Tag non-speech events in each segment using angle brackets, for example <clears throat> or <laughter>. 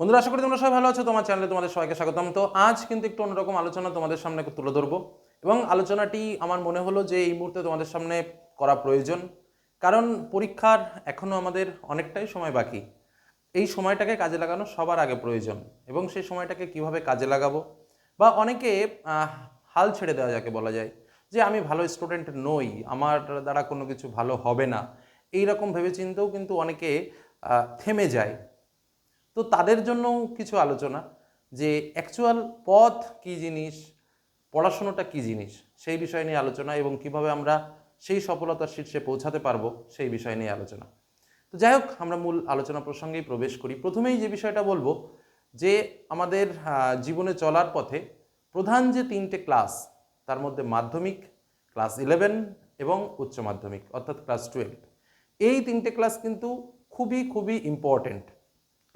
বন্ধুরা, আশা করি তোমরা সবাই ভালো আছো। তোমার চ্যানেলে তোমাদের সবাইকে স্বাগতম। তো আজ কিন্তু একটু অন্যরকম আলোচনা তোমাদের সামনে তুলে ধরবো। এবং আলোচনাটি আমার মনে হলো যে এই মুহূর্তে তোমাদের সামনে করা প্রয়োজন। কারণ পরীক্ষার এখনও আমাদের অনেকটাই সময় বাকি। এই সময়টাকে কাজে লাগানো সবার আগে প্রয়োজন। এবং সেই সময়টাকে কীভাবে কাজে লাগাবো? বা অনেকে হাল ছেড়ে দেওয়া যাকে বলা যায়, যে আমি ভালো স্টুডেন্ট নই, আমার দ্বারা কোনো কিছু ভালো হবে না। এই রকম ভেবেচিন্তেও কিন্তু অনেকে থেমে যায়। তো তাদের জন্য কিছু আলোচনা যে অ্যাকচুয়াল পথ কী জিনিস, পড়াশোনাটা কী জিনিস, সেই বিষয় নিয়ে আলোচনা এবং কীভাবে আমরা সেই সফলতার শীর্ষে পৌঁছাতে পারব সেই বিষয় নিয়ে আলোচনা। তো যাই হোক, আমরা মূল আলোচনা প্রসঙ্গেই প্রবেশ করি। প্রথমেই যে বিষয়টা বলব যে আমাদের জীবনে চলার পথে প্রধান যে তিনটে ক্লাস, তার মধ্যে মাধ্যমিক, ক্লাস ইলেভেন এবং উচ্চ মাধ্যমিক, অর্থাৎ ক্লাস টুয়েলভ এই তিনটে ক্লাস কিন্তু খুবই খুবই ইম্পর্ট্যান্ট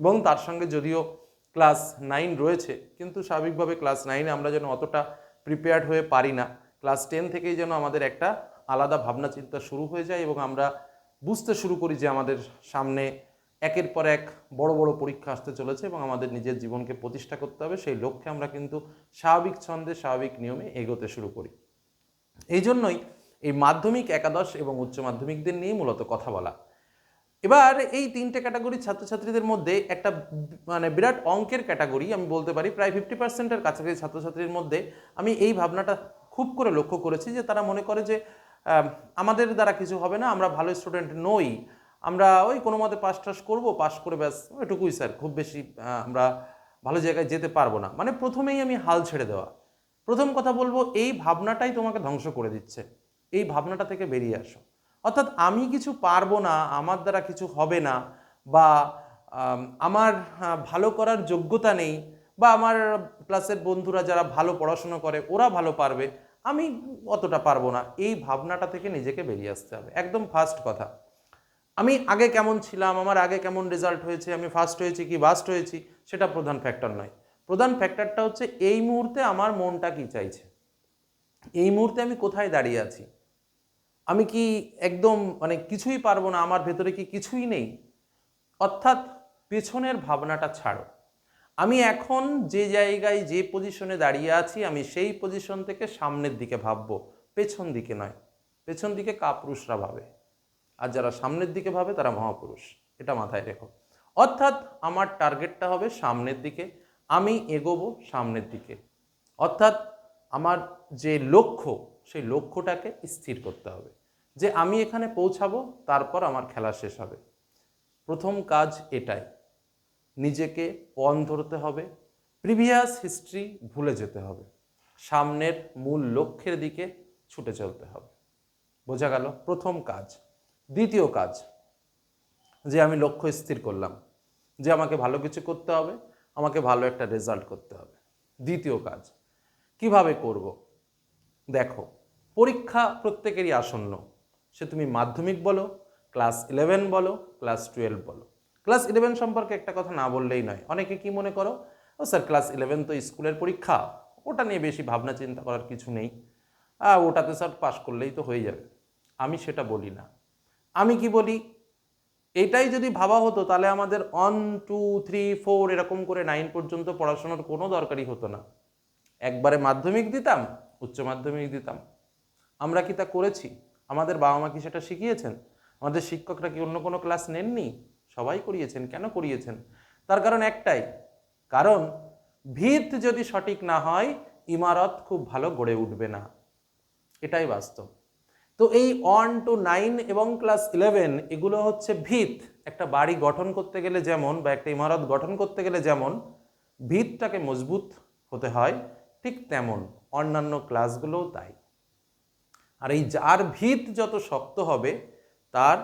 এবং তার সঙ্গে যদিও ক্লাস নাইন রয়েছে, কিন্তু স্বাভাবিকভাবে ক্লাস নাইনে আমরা যেন অতটা প্রিপেয়ার্ড হয়ে পারি না। ক্লাস টেন থেকেই যেন আমাদের একটা আলাদা ভাবনা চিন্তা শুরু হয়ে যায় এবং আমরা বুঝতে শুরু করি যে আমাদের সামনে একের পর এক বড় বড় পরীক্ষা আসতে চলেছে এবং আমাদের নিজের জীবনকে প্রতিষ্ঠা করতে হবে। সেই লক্ষ্যে আমরা কিন্তু স্বাভাবিক ছন্দে, স্বাভাবিক নিয়মে এগোতে শুরু করি। এই জন্যই এই মাধ্যমিক, একাদশ এবং উচ্চ মাধ্যমিকদের নিয়ে মূলত কথা বলা। এবার এই তিনটে ক্যাটাগরির ছাত্রছাত্রীদের মধ্যে একটা মানে বিরাট অঙ্কের ক্যাটাগরি আমি বলতে পারি প্রায় ফিফটি পার্সেন্টের কাছাকাছি ছাত্রছাত্রীর মধ্যে আমি এই ভাবনাটা খুব করে লক্ষ্য করেছি যে তারা মনে করে যে আমাদের দ্বারা কিছু হবে না, আমরা ভালো স্টুডেন্ট নই। আমরা ওই কোনো মতে পাস টাস করব পাস করে ব্যাস এটুকুই স্যার খুব বেশি আমরা ভালো জায়গায় যেতে পারব না। মানে প্রথমেই আমি হাল ছেড়ে দেওয়া। প্রথম কথা বলব, এই ভাবনাটাই তোমাকে ধ্বংস করে দিচ্ছে। এই ভাবনাটা থেকে বেরিয়ে আসো। অর্থাৎ আমি কিছু পারব না, আমার দ্বারা কিছু হবে না, বা আমার ভালো করার যোগ্যতা নেই, বা আমার ক্লাসের বন্ধুরা যারা ভালো পড়াশুনো করে, ওরা ভালো পারবে, আমি অতটা পারব না। এই ভাবনাটা থেকে নিজেকে বেরিয়ে আসতে হবে। একদম ফার্স্ট কথা। আমি আগে কেমন ছিলাম, আমার আগে কেমন রেজাল্ট হয়েছে, আমি ফার্স্ট হয়েছি কি বাস্ট হয়েছি, সেটা প্রধান ফ্যাক্টর নয়। প্রধান ফ্যাক্টরটা হচ্ছে, এই মুহূর্তে আমার মনটা কি চাইছে? এই মুহূর্তে আমি কোথায় দাঁড়িয়ে আছি? আমি কি একদম মানে কিছুই পারব না, আমার ভেতরে কি কিছুই নেই? অর্থাৎ পেছনের ভাবনাটা ছাড়ো। আমি এখন যে জায়গায় যে পজিশনে দাঁড়িয়ে আছি, আমি সেই পজিশন থেকে সামনের দিকে ভাববো। পেছন দিকে নয়। পেছন দিকে কাপুরুষরা ভাবে। আর যারা সামনের দিকে ভাবে, তারা মহাপুরুষ। এটা মাথায় রেখো। অর্থাৎ আমার টার্গেটটা হবে সামনের দিকে। আমি এগোবো সামনের দিকে। অর্থাৎ আমার যে লক্ষ্য সেই লক্ষ্যটাকে স্থির করতে হবে। যে আমি এখানে পৌঁছাবো, তারপর আমার খেলা শেষ হবে। প্রথম কাজ এটাই। নিজেকে পণ ধরতে হবে, প্রিভিয়াস হিস্ট্রি ভুলে যেতে হবে, সামনের মূল লক্ষ্যের দিকে ছুটে চলতে হবে। বোঝা গেল প্রথম কাজ। দ্বিতীয় কাজ, যে আমি লক্ষ্য স্থির করলাম, যে আমাকে ভালো কিছু করতে হবে, আমাকে ভালো একটা রেজাল্ট করতে হবে। দ্বিতীয় কাজ, কীভাবে করব? দেখো পরীক্ষা প্রত্যেকেরই আসন্ন। সে তুমি মাধ্যমিক বলো, ক্লাস ইলেভেন বলো, ক্লাস টুয়েলভ বলো। ক্লাস ইলেভেন সম্পর্কে একটা কথা না বললেই নয়। অনেকে কি মনে করো, ও স্যার, ক্লাস ইলেভেন তো স্কুলের পরীক্ষা, ওটা নিয়ে বেশি ভাবনা চিন্তা করার কিছু নেই। ওটাতে স্যার পাশ করলেই তো হয়ে যাবে। আমি সেটা বলি না। আমি কি বলি, এটাই যদি ভাবা হতো, তাহলে আমাদের ওয়ান টু থ্রি ফোর এরকম করে নাইন পর্যন্ত পড়াশোনার কোনো দরকারই হতো না। একবারে মাধ্যমিক দিতাম, উচ্চ মাধ্যমিক দিতাম। আমরা কি তা করেছি? আমাদের বাবা মা কি সেটা শিখিয়েছেন? আমাদের শিক্ষকরা কি অন্য কোনো ক্লাস নেননি? সবাই করিয়েছেন, কেন করিয়েছেন? তার কারণ একটাই, কারণ ভিত যদি সঠিক না হয়, ইমারত খুব ভালো গড়ে উঠবে না। এটাই বাস্তব। তো এই ওয়ান টু নাইন এবং ক্লাস ইলেভেন এগুলো হচ্ছে ভিত। একটা বাড়ি গঠন করতে গেলে যেমন বা একটা ইমারত গঠন করতে গেলে যেমন, ভিতটাকে মজবুত হতে হয়, ঠিক তেমন। অন্যান্য ক্লাসগুলোও তাই। আর এই যার ভিত যত শক্ত হবে, তার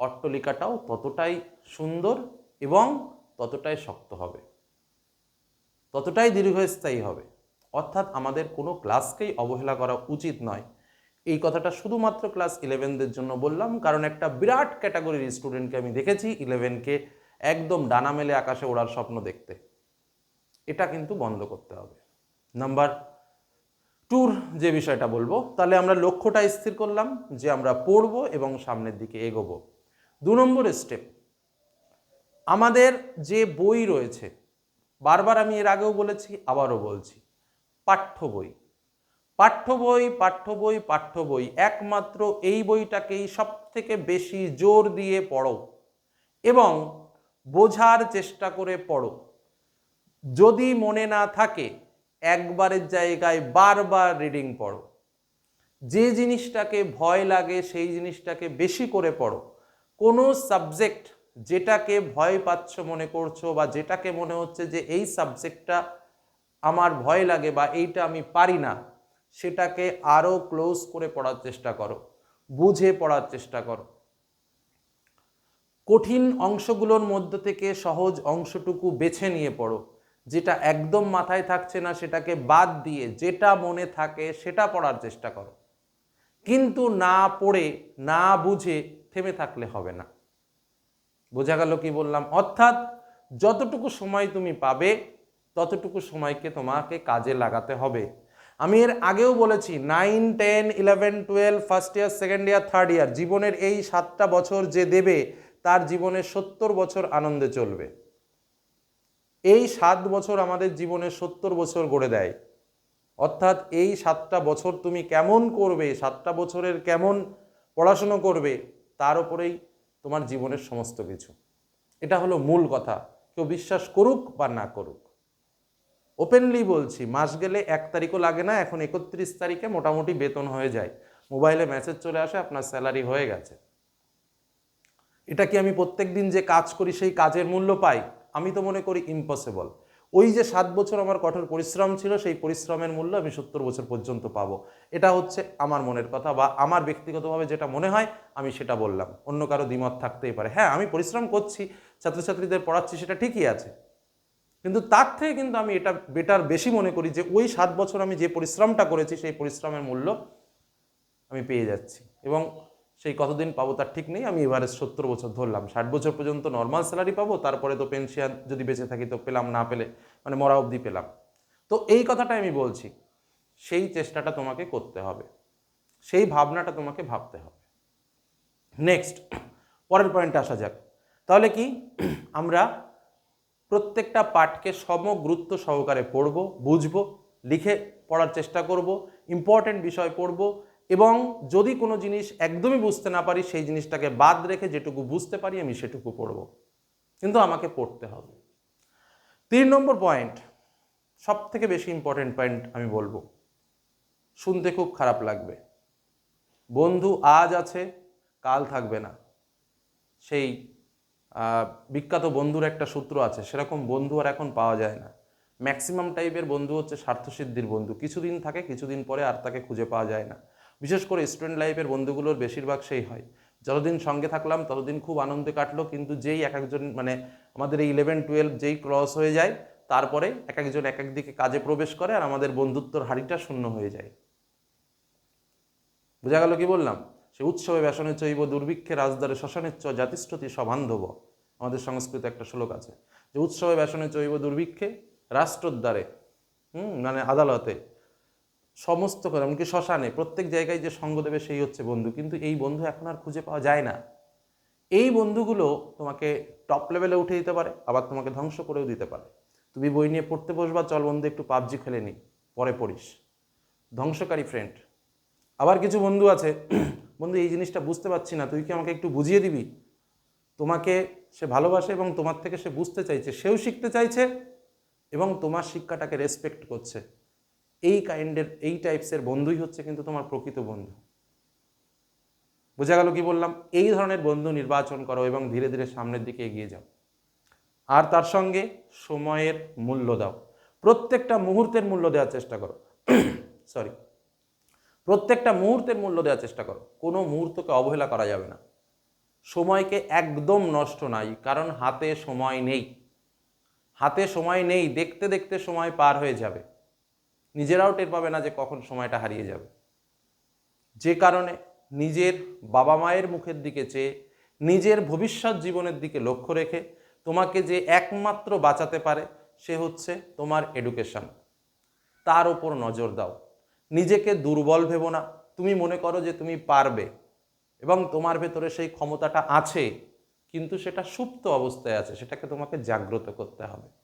অট্টলিকাটাও ততটাই সুন্দর এবং ততটাই শক্ত হবে। ততটাই দীর্ঘস্থায়ী হবে। অর্থাৎ আমাদের কোনো ক্লাসকেই অবহেলা করা উচিত নয়। এই কথাটা শুধুমাত্র ক্লাস ইলেভেনদের জন্য বললাম, কারণ একটা বিরাট ক্যাটাগরির স্টুডেন্টকে আমি দেখেছি ইলেভেনকে একদম ডানা মেলে আকাশে ওড়ার স্বপ্ন দেখতে। এটা কিন্তু বন্ধ করতে হবে। নাম্বার ট্যুর যে বিষয়টা বলব, তাহলে আমরা লক্ষ্যটা স্থির করলাম যে আমরা পড়ব এবং সামনের দিকে এগোবো। দু নম্বর স্টেপ আমাদের যে বই রয়েছে, বারবার আমি এর আগেও বলেছি, আবারও বলছি, পাঠ্য বই। পাঠ্য বই পাঠ্য বই পাঠ্য বই, একমাত্র এই বইটাকেই সব থেকে বেশি জোর দিয়ে পড়ো এবং বোঝার চেষ্টা করে পড়ো। যদি মনে না থাকে একবারের জায়গায় বারবার রিডিং পড়ো। যে জিনিসটাকে ভয় লাগে, সেই জিনিসটাকে বেশি করে পড়ো। কোনো সাবজেক্ট যেটাকে ভয় পাচ্ছ, মনে করছ, বা যেটাকে মনে হচ্ছে যে এই সাবজেক্টটা আমার ভয় লাগে বা এইটা আমি পারি না, সেটাকে আরও ক্লোজ করে পড়ার চেষ্টা করো, বুঝে পড়ার চেষ্টা করো। কঠিন অংশগুলোর মধ্য থেকে সহজ অংশটুকু বেছে নিয়ে পড়ো। যেটা একদম মাথায় থাকছে না, সেটাকে বাদ দিয়ে যেটা মনে থাকে সেটা পড়ার চেষ্টা করো। কিন্তু না পড়ে, না বুঝে থেমে থাকলে হবে না। বোঝা গেল কি বললাম? অর্থাৎ যতটুকু সময় তুমি পাবে, ততটুকু সময়কে তোমাকে কাজে লাগাতে হবে। আমি এর আগেও বলেছি nine ten eleven twelve first year second year third year জীবনের এই সাতটা বছর যে দেবে, তার জীবনে সত্তর বছর আনন্দে চলবে। এই সাত বছর আমাদের জীবনে সত্তর বছর গড়ে দেয়। অর্থাৎ এই সাতটা বছর তুমি কেমন করবে, সাতটা বছরের কেমন পড়াশুনো করবে, তার উপরেই তোমার জীবনের সমস্ত কিছু। এটা হলো মূল কথা। কেউ বিশ্বাস করুক বা না করুক। ওপেনলি বলছি, মাস গেলে এক তারিখও লাগে না, এখন একত্রিশ তারিখে মোটামুটি বেতন হয়ে যায়। মোবাইলে মেসেজ চলে আসে, আপনার স্যালারি হয়ে গেছে। এটা কি আমি প্রত্যেক দিন যে কাজ করি, সেই কাজের মূল্য পাই? আমি তো মনে করি ইম্পসিবল ওই যে সাত বছর আমার কঠোর পরিশ্রম ছিল, সেই পরিশ্রমের মূল্য আমি সত্তর বছর পর্যন্ত পাবো। এটা হচ্ছে আমার মনের কথা বা আমার ব্যক্তিগতভাবে যেটা মনে হয়, আমি সেটা বললাম। অন্য কারও দ্বিমত থাকতেই পারে। হ্যাঁ আমি পরিশ্রম করছি, ছাত্রছাত্রীদের পড়াচ্ছি, সেটা ঠিকই আছে। কিন্তু তার থেকে কিন্তু আমি এটা বেটার বেশি মনে করি যে ওই সাত বছর আমি যে পরিশ্রমটা করেছি, সেই পরিশ্রমের মূল্য আমি পেয়ে যাচ্ছি। এবং সেই কতদিন পাবো তার ঠিক নেই। আমি এবারে সত্তর বছর ধরলাম। ষাট বছর পর্যন্ত নর্মাল স্যালারি পাবো, তারপরে তো পেনশন যদি বেঁচে থাকি তো পেলাম, না পেলে মানে মরা অবধি পেলাম। তো এই কথাটাই আমি বলছি, সেই চেষ্টাটা তোমাকে করতে হবে। সেই ভাবনাটা তোমাকে ভাবতে হবে। নেক্সট পরের পয়েন্টে আসা যাক। তাহলে কি, আমরা প্রত্যেকটা পাঠকে সম গুরুত্ব সহকারে পড়ব, বুঝব, লিখে পড়ার চেষ্টা করব ইম্পর্টেন্ট বিষয় পড়ব এবং যদি কোনো জিনিস একদমই বুঝতে না পারি, সেই জিনিসটাকে বাদ রেখে যেটুকু বুঝতে পারি আমি সেটুকু পড়ব। কিন্তু আমাকে পড়তে হবে। তিন নম্বর পয়েন্ট সব থেকে বেশি ইম্পর্টেন্ট পয়েন্ট আমি বলব। শুনতে খুব খারাপ লাগবে। বন্ধু আজ আছে, কাল থাকবে না। সেই বিখ্যাত বন্ধুর একটা সূত্র আছে, সেরকম বন্ধু আর এখন পাওয়া যায় না। ম্যাক্সিমাম টাইপের বন্ধু হচ্ছে স্বার্থসিদ্ধির বন্ধু। কিছুদিন থাকে, কিছুদিন পরে আর তাকে খুঁজে পাওয়া যায় না। বিশেষ করে স্টুডেন্ট লাইফের বন্ধুগুলোর বেশিরভাগ সেই হয়। যতদিন সঙ্গে থাকলাম, ততদিন খুব আনন্দে কাটলো, কিন্তু যেই এক একজন মানে আমাদের এই ইলেভেন টুয়েলভ যেই ক্রস হয়ে যায়, তারপরে এক একজন এক একদিকে কাজে প্রবেশ করে আর আমাদের বন্ধুত্বর হাড়িটা শূন্য হয়ে যায়। বোঝা গেল কি বললাম? সে উৎসবে ব্যাসনে চৈব, দুর্ভিক্ষে রাজদারে শ্মশানের চ জাতিষ্ঠতি সবান্ধব আমাদের সংস্কৃত একটা শ্লোক আছে। যে উৎসবে ব্যাসনে চৈব, দুর্ভিক্ষে রাষ্ট্রদ্বারে, হুম মানে আদালতে সমস্ত করে এমনকি শ্মশানে, প্রত্যেক জায়গায় যে সঙ্গ দেবে সেই হচ্ছে বন্ধু। কিন্তু এই বন্ধু এখন আর খুঁজে পাওয়া যায় না। এই বন্ধুগুলো তোমাকে টপ লেভেলে উঠে দিতে পারে, আবার তোমাকে ধ্বংস করেও দিতে পারে। তুমি বই নিয়ে পড়তে বসবা, চল বন্ধু একটু পাবজি খেলে নি, পরে পড়িস। ধ্বংসকারী ফ্রেন্ড আবার কিছু বন্ধু আছে, বন্ধু এই জিনিসটা বুঝতে পারছি না, তুই কি আমাকে একটু বুঝিয়ে দিবি? তোমাকে সে ভালোবাসে এবং তোমার থেকে সে বুঝতে চাইছে, সেও শিখতে চাইছে এবং তোমার শিক্ষাটাকে রেসপেক্ট করছে। এই কাইন্ডের, এই টাইপসের বন্ধুই হচ্ছে কিন্তু তোমার প্রকৃত বন্ধু। বোঝা গেল কি বললাম? এই ধরনের বন্ধু নির্বাচন করো এবং ধীরে ধীরে সামনের দিকে এগিয়ে যাও। আর তার সঙ্গে সময়ের মূল্য দাও। প্রত্যেকটা মুহূর্তের মূল্য দেওয়ার চেষ্টা করো। <clears throat> সরি প্রত্যেকটা মুহূর্তের মূল্য দেওয়ার চেষ্টা করো। কোনো মুহূর্তকে অবহেলা করা যাবে না। সময়কে একদম নষ্ট নাই, কারণ হাতে সময় নেই। হাতে সময় নেই, দেখতে দেখতে সময় পার হয়ে যাবে। নিজেরাও টের পাবে না যে কখন সময়টা হারিয়ে যাবে। যে কারণে নিজের বাবা মায়ের মুখের দিকে চেয়ে, নিজের ভবিষ্যৎ জীবনের দিকে লক্ষ্য রেখে তোমাকে যে একমাত্র বাঁচাতে পারে, সে হচ্ছে তোমার এডুকেশন তার ওপর নজর দাও। নিজেকে দুর্বল ভেবো না। তুমি মনে করো যে তুমি পারবে এবং তোমার ভেতরে সেই ক্ষমতাটা আছে, কিন্তু সেটা সুপ্ত অবস্থায় আছে। সেটাকে তোমাকে জাগ্রত করতে হবে।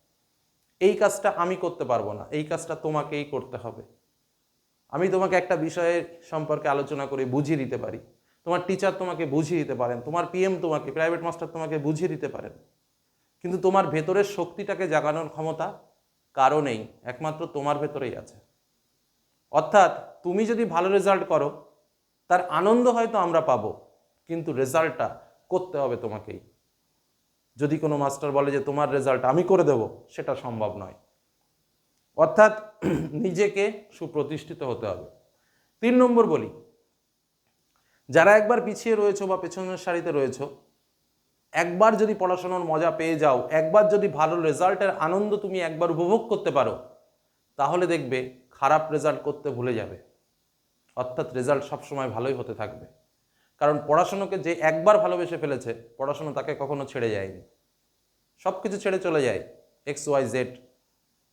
এই কাজটা আমি করতে পারব না, এই কাজটা তোমাকেই করতে হবে। আমি তোমাকে একটা বিষয়ের সম্পর্কে আলোচনা করে বুঝিয়ে দিতে পারি। তোমার টিচার তোমাকে বুঝিয়ে দিতে পারেন, তোমার পিএম তোমাকে প্রাইভেট মাস্টার তোমাকে বুঝিয়ে দিতে পারেন। কিন্তু তোমার ভেতরের শক্তিটাকে জাগানোর ক্ষমতা কারও নেই, একমাত্র তোমার ভেতরেই আছে। অর্থাৎ তুমি যদি ভালো রেজাল্ট করো, তার আনন্দ হয়তো আমরা পাবো, কিন্তু রেজাল্টটা করতে হবে তোমাকেই। যদি কোনো মাস্টার বলে যে তোমার রেজাল্ট আমি করে দেব, সেটা সম্ভব নয়। অর্থাৎ <clears throat> নিজেকে সুপ্রতিষ্ঠিত হতে হবে। তিন নম্বর বলি, যারা একবার পিছিয়ে রয়েছো বা পেছনের সারিতে রয়েছো, একবার যদি পড়াশোনার মজা পেয়ে যাও, একবার যদি ভালো রেজাল্টের আনন্দ তুমি একবার উপভোগ করতে পারো, তাহলে দেখবে খারাপ রেজাল্ট করতে ভুলে যাবে। অর্থাৎ রেজাল্ট সবসময় ভালোই হতে থাকবে। কারণ পড়াশোনাকে যে একবার ভালোবেসে ফেলেছে, পড়াশোনা তাকে কখনো ছেড়ে যায়নি। সব কিছু ছেড়ে চলে যায়। এক্স ওয়াই জেড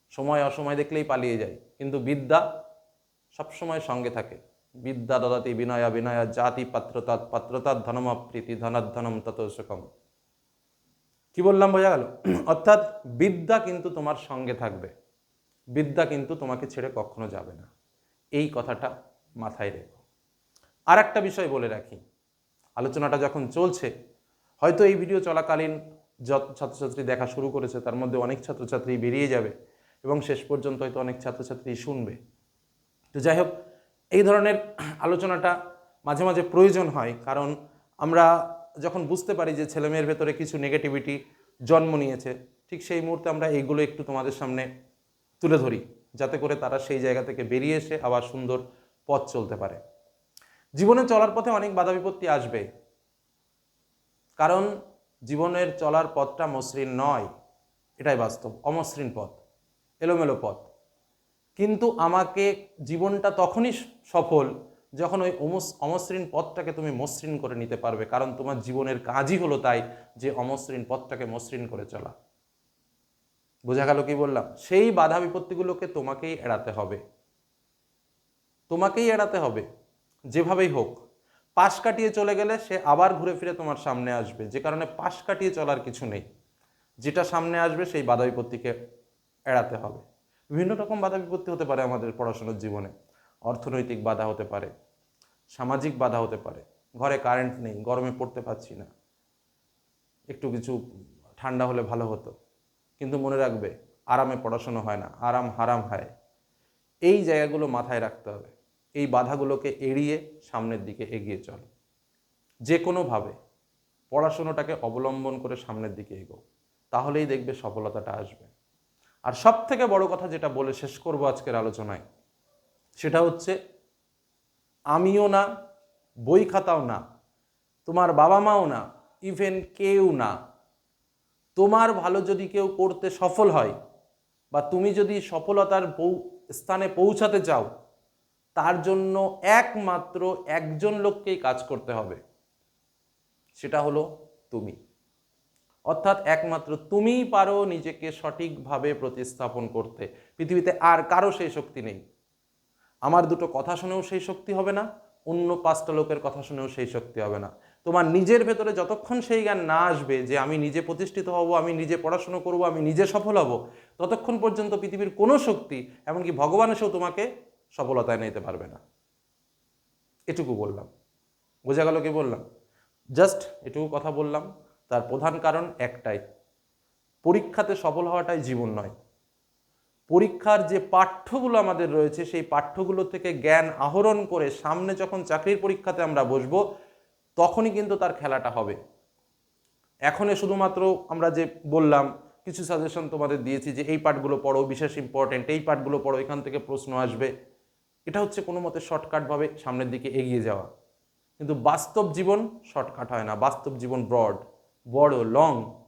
সময়, অসময় দেখলেই পালিয়ে যায়। কিন্তু বিদ্যা সবসময় সঙ্গে থাকে। বিদ্যা দদাতি বিনয়া বিনয়া জাতি পাত্রতা পাত্রতা ধনমপ্রীতি ধনাধনম তত সুখম কি বললাম, বোঝা গেল? অর্থাৎ বিদ্যা কিন্তু তোমার সঙ্গে থাকবে। বিদ্যা কিন্তু তোমাকে ছেড়ে কখনো যাবে না। এই কথাটা মাথায় রেখো। আর একটা বিষয় বলে রাখি। আলোচনাটা যখন চলছে, হয়তো এই ভিডিও চলাকালীন যত ছাত্রছাত্রী দেখা শুরু করেছে, তার মধ্যে অনেক ছাত্রছাত্রী বেরিয়ে যাবে এবং শেষ পর্যন্ত হয়তো অনেক ছাত্রছাত্রী শুনবে। তো যাই হোক, এই ধরনের আলোচনাটা মাঝে মাঝে প্রয়োজন হয়, কারণ আমরা যখন বুঝতে পারি যে ছেলেমেয়ের ভেতরে কিছু নেগেটিভিটি জন্ম নিয়েছে, ঠিক সেই মুহূর্তে আমরা এইগুলো একটু তোমাদের সামনে তুলে ধরি, যাতে করে তারা সেই জায়গা থেকে বেরিয়ে এসে আবার সুন্দর পথ চলতে পারে। জীবনে চলার পথে অনেক বাধা বিপত্তি আসবে। কারণ জীবনের চলার পথটা মসৃণ নয়। এটাই বাস্তব, অমসৃণ পথ, এলোমেলো পথ। কিন্তু আমাকে জীবনটা তখনই সফল যখন ওই অমস- অমসৃণ পথটাকে তুমি মসৃণ করে নিতে পারবে। কারণ তোমার জীবনের কাজই হলো তাই যে অমসৃণ পথটাকে মসৃণ করে চলা। বোঝা গেল কি বললাম? সেই বাধা বিপত্তিগুলোকে তোমাকেই এড়াতে হবে। তোমাকেই এড়াতে হবে। যেভাবেই হোক, পাশ কাটিয়ে চলে গেলে সে আবার ঘুরে ফিরে তোমার সামনে আসবে। যে কারণে পাশ কাটিয়ে চলার কিছু নেই। যেটা সামনে আসবে, সেই বাধা বিপত্তিকে এড়াতে হবে। বিভিন্ন রকম বাধা বিপত্তি হতে পারে আমাদের পড়াশোনার জীবনে। অর্থনৈতিক বাধা হতে পারে, সামাজিক বাধা হতে পারে। ঘরে কারেন্ট নেই, গরমে পড়তে পারছি না। একটু কিছু ঠান্ডা হলে ভালো হতো। কিন্তু মনে রাখবে, আরামে পড়াশোনা হয় না, আরাম হারাম হয়। এই জায়গাগুলো মাথায় রাখতে হবে। এই বাধাগুলোকে এড়িয়ে সামনের দিকে এগিয়ে চল। যে কোনোভাবে পড়াশোনাটাকে অবলম্বন করে সামনের দিকে এগো, তাহলেই দেখবে সফলতাটা আসবে। আর সব থেকে বড় কথা যেটা বলে শেষ করব আজকের আলোচনায়, সেটা হচ্ছে আমিও না, বই খাতাও না, তোমার বাবা মাও না ইভেন কেউ না, তোমার ভালো যদি কেউ করতে সফল হয় বা তুমি যদি সফলতার স্থানে পৌঁছাতে চাও তার জন্য একমাত্র একজন লোককেই কাজ করতে হবে। সেটা হলো তুমি। অর্থাৎ একমাত্র তুমিই পারো নিজেকে সঠিকভাবে প্রতিস্থাপন করতে। পৃথিবীতে আর কারও সেই শক্তি নেই। আমার দুটো কথা শুনেও সেই শক্তি হবে না, অন্য পাঁচটা লোকের কথা শুনেও সেই শক্তি হবে না। তোমার নিজের ভেতরে যতক্ষণ সেই জ্ঞান না আসবে যে আমি নিজে প্রতিষ্ঠিত হব, আমি নিজে পড়াশুনো করব, আমি নিজে সফল হব, ততক্ষণ পর্যন্ত পৃথিবীর কোনো শক্তি, এমনকি ভগবান এসেও তোমাকে সফলতায় নিতে পারবে না। এটুকু বললাম। বোঝা গেল কি বললাম? জাস্ট এটুকু কথা বললাম। তার প্রধান কারণ একটাই। পরীক্ষাতে সফল হওয়াটাই জীবন নয়। পরীক্ষার যে পাঠ্যগুলো আমাদের রয়েছে, সেই পাঠ্যগুলো থেকে জ্ঞান আহরণ করে সামনে যখন চাকরির পরীক্ষাতে আমরা বসবো, তখনই কিন্তু তার খেলাটা হবে। এখনই শুধুমাত্র আমরা যে বললাম, কিছু সাজেশন তোমাদের দিয়েছি যে এই পার্টগুলো পড়ো, বিশেষ ইম্পর্টেন্ট এই পার্টগুলো পড়ো, এখান থেকে প্রশ্ন আসবে। এটা হচ্ছে কোনো মতে শর্টকাটভাবে সামনের দিকে এগিয়ে যাওয়া। কিন্তু বাস্তব জীবন শর্টকাট হয় না, বাস্তব জীবন ব্রড বড় লং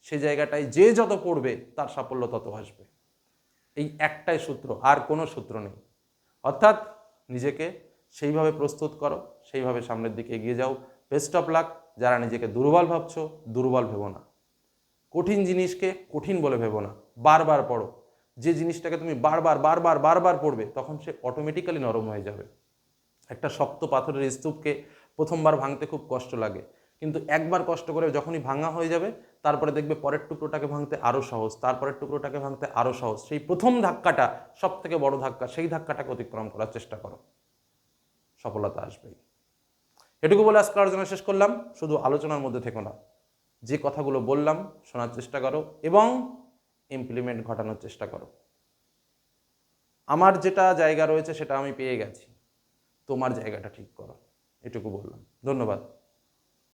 সে জায়গাটায় যে যত পড়বে তার সাফল্য তত আসবে। এই একটাই সূত্র, আর কোনো সূত্র নেই। অর্থাৎ নিজেকে সেইভাবে প্রস্তুত করো, সেইভাবে সামনের দিকে এগিয়ে যাও। বেস্ট অফ লাক যারা নিজেকে দুর্বল ভাবছ, দুর্বল ভেবো না। কঠিন জিনিসকে কঠিন বলে ভেবো না। বারবার পড়ো। যে জিনিসটাকে তুমি বারবার বারবার বারবার পড়বে, তখন সে অটোমেটিক্যালি নরম হয়ে যাবে। একটা শক্ত পাথরের স্তূপকে প্রথমবার ভাঙতে খুব কষ্ট লাগে। কিন্তু একবার কষ্ট করে যখনই ভাঙা হয়ে যাবে, তারপরে দেখবে পরের টুকরোটাকে ভাঙতে আরও সহজ, তারপরের টুকরোটাকে ভাঙতে আরও সহজ। সেই প্রথম ধাক্কাটা সব থেকে বড় ধাক্কা, সেই ধাক্কাটাকে অতিক্রম করার চেষ্টা করো। সফলতা আসবেই। এটুকু বলে আজকে আলোচনা শেষ করলাম। শুধু আলোচনার মধ্যে থেকো না। যে কথাগুলো বললাম, শোনার চেষ্টা করো এবং ইমপ্লিমেন্ট ঘটানোর চেষ্টা করো। আমার যেটা জায়গা রয়েছে সেটা আমি পেয়ে গেছি। তোমার জায়গাটা ঠিক করো। এটুকু বললাম। ধন্যবাদ।